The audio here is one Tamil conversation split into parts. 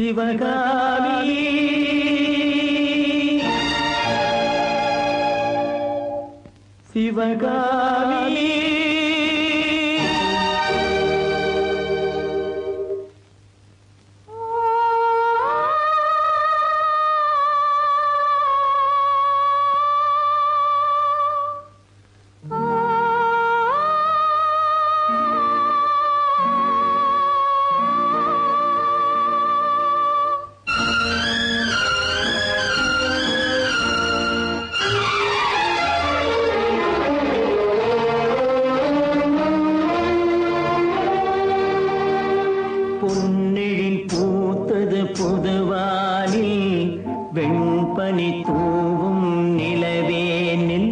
சிவகாமி சிவகாமி பொன்னிழில் பூத்தது புதுவானில் வெண்பனி தூவும் நிலவேனில்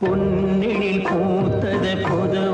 பொன்னிழில் பூத்தது புது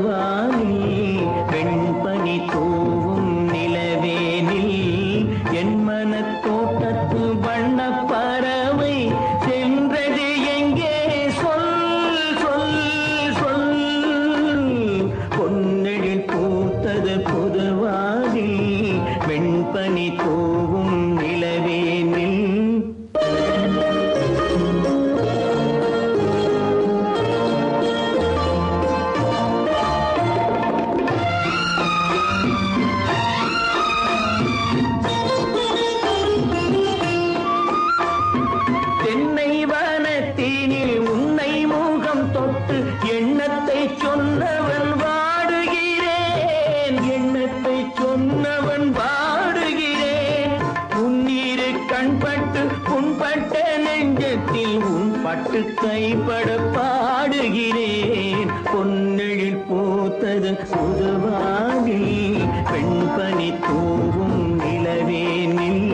கண்பட்டு புண்பட்ட நெஞ்சத்தில் உன் பட்டு கைப்பட பாடுகிறேன். பொன்னெழில் பூத்தது புதுவானில் பெண்பனி தூவும் நிலவேனில்.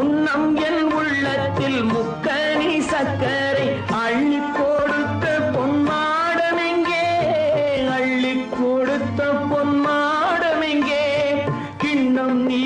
உன்னம் என் உள்ளத்தில் முக்கனி சக்கர நீ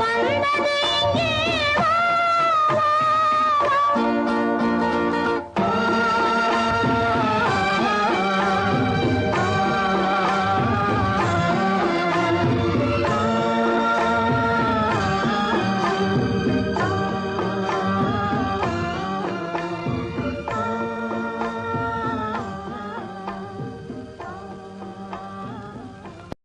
வந்தது இங்கே.